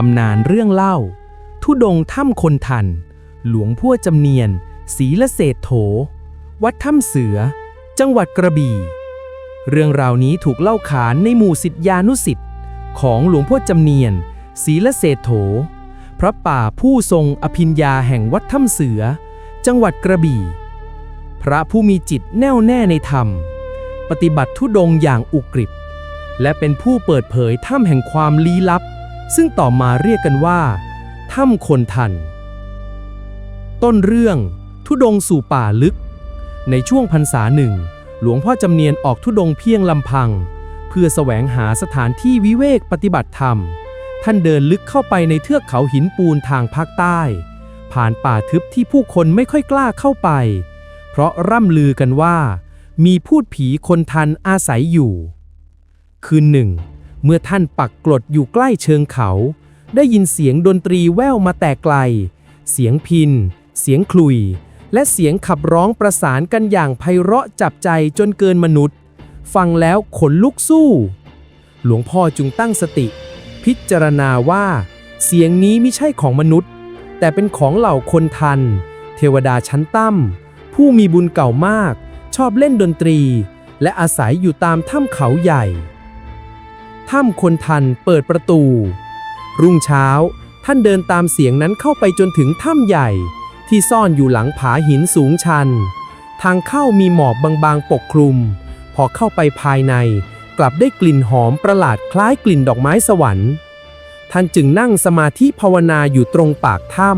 ตำนานเรื่องเล่า ทุดงถ้ำคนทัน หลวงพ่อจำเนียนศรีละเศษโถ วัดถ้ำเสือ จังหวัดกระบี่ เรื่องราวนี้ถูกเล่าขานในหมู่สิทธิานุสิทธิ์ของหลวงพ่อจำเนียนศรีละเศษโถ พระป่าผู้ทรงอภิญญาแห่งวัดถ้ำเสือ จังหวัดกระบี่ พระผู้มีจิตแน่วแน่ในธรรม ปฏิบัติทุดงอย่างอุกฤษและเป็นผู้เปิดเผยถ้ำแห่งความลี้ลับ ซึ่งต่อมาเรียกกันว่าถ้ำคนทัน ต้นเรื่องทุดงสู่ป่าลึก ในช่วงพรรษาหนึ่ง หลวงพ่อจำเนียนออกทุดงเพียงลำพัง เพื่อแสวงหาสถานที่วิเวกปฏิบัติธรรม ท่านเดินลึกเข้าไปในเทือกเขาหินปูนทางภาคใต้ ผ่านป่าทึบที่ผู้คนไม่ค่อยกล้าเข้าไป เพราะร่ำลือกันว่า มีพูดผีคนทันอาศัยอยู่ คืนหนึ่ง เมื่อท่านปักกลดอยู่ใกล้เชิงเขา ได้ยินเสียงดนตรีแว่วมาแต่ไกล เสียงพิน เสียงคลุย และเสียงขับร้องประสานกันอย่างไพเราะจับใจจนเกินมนุษย์ ฟังแล้วขนลุกสู้ หลวงพ่อจึงตั้งสติ พิจารณาว่า เสียงนี้ไม่ใช่ของมนุษย์ แต่เป็นของเหล่าคนทัน เทวดาชั้นต่ำผู้มีบุญเก่ามาก ชอบเล่นดนตรี และอาศัยอยู่ตามถ้ำเขาใหญ่ ถ้ำคนทันเปิดประตู รุ่งเช้า ท่านเดินตามเสียงนั้นเข้าไปจนถึงถ้ำใหญ่ ที่ซ่อนอยู่หลังผาหินสูงชัน ทางเข้ามีหมอกบางๆปกคลุม พอเข้าไปภายใน กลับได้กลิ่นหอมประหลาดคล้ายกลิ่นดอกไม้สวรรค์ท่านจึงนั่งสมาธิภาวนาอยู่ตรงปากถ้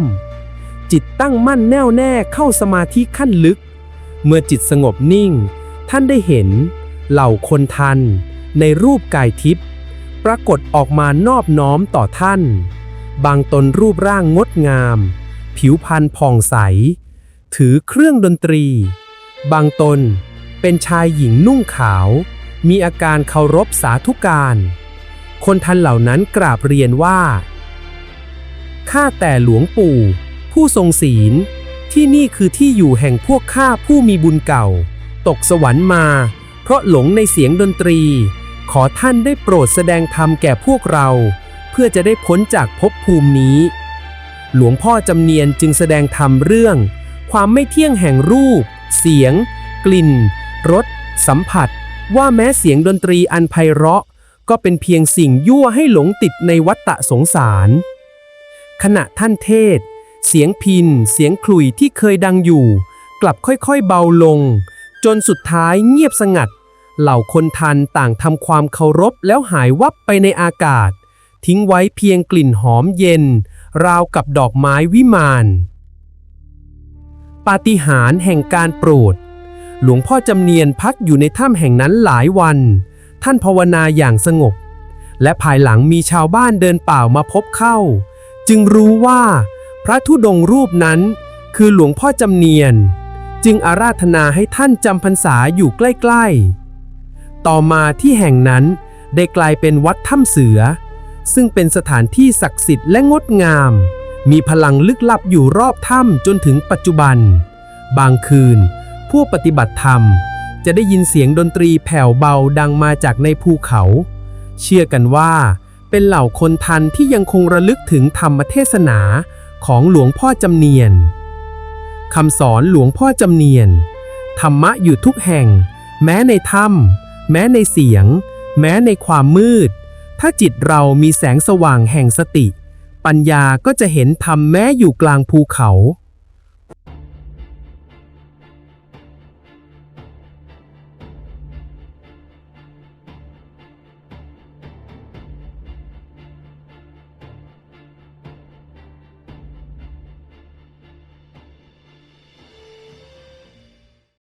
ำจิตตั้งมั่นแน่วแน่เข้าสมาธิขั้นลึก เมื่อจิตสงบนิ่ง ท่านได้เห็น เหล่าคนทัน ในรูปกายทิพย์ ปรากฏออกมานอบน้อมต่อท่าน บางตนรูปร่างงดงาม ผิวพรรณผ่องใส ถือเครื่องดนตรี บางตนเป็นชายหญิงนุ่งขาว มีอาการเคารพสาธุการ คนทันเหล่านั้นกราบเรียนว่า ข้าแต่หลวงปู่ ผู้ทรงศีล ที่นี่คือที่อยู่แห่งพวกข้าผู้มีบุญเก่า ตกสวรรค์มา เพราะหลงในเสียงดนตรี ขอท่านได้โปรดแสดงธรรมแก่พวกเรา เพื่อจะได้พ้นจากภพภูมินี้ หลวงพ่อจำเนียนจึงแสดงธรรมเรื่อง ความไม่เที่ยงแห่งรูป เสียง กลิ่นรสสัมผัส ว่าแม้เสียงดนตรีอันไพเราะ ก็เป็นเพียงสิ่งยั่วให้หลงติดในวัฏฏะสงสาร ขณะท่านเทศ เสียงพินเสียงขลุ่ยที่เคยดังอยู่ กลับค่อยๆเบาลง จนสุดท้ายเงียบสงัด เหล่าคนทันต่างทำความเคารพแล้วหายวับไปในอากาศ ทิ้งไว้เพียงกลิ่นหอมเย็น ราวกับดอกไม้วิมาน ปาฏิหาริย์แห่งการโปรด หลวงพ่อจำเนียนพักอยู่ในถ้ำแห่งนั้นหลายวัน ท่านภาวนาอย่างสงบ และภายหลังมีชาวบ้านเดินเปล่ามาพบเข้า จึงรู้ว่า พระธุดงรูปนั้น คือหลวงพ่อจำเนียน จึงอาราธนาให้ท่านจำพรรษาอยู่ใกล้ ๆ ต่อมาที่แห่งนั้นได้กลายเป็นวัดถ้ำเสือ ซึ่งเป็นสถานที่ศักดิ์สิทธิ์และงดงาม มีพลังลึกลับอยู่รอบถ้ำจนถึงปัจจุบัน บางคืน ผู้ปฏิบัติธรรม จะได้ยินเสียงดนตรีแผ่วเบาดังมาจากในภูเขา เชื่อกันว่า เป็นเหล่าคนทันที่ยังคงระลึกถึงธรรมเทศนาของหลวงพ่อจำเนียนคำสอนหลวงพ่อจำเนียน ธรรมะอยู่ทุกแห่ง แม้ในถ้ำ แม้ในเสียง แม้ในความมืด ถ้าจิตเรามีแสงสว่างแห่งสติ ปัญญาก็จะเห็นธรรมแม้อยู่กลางภูเขา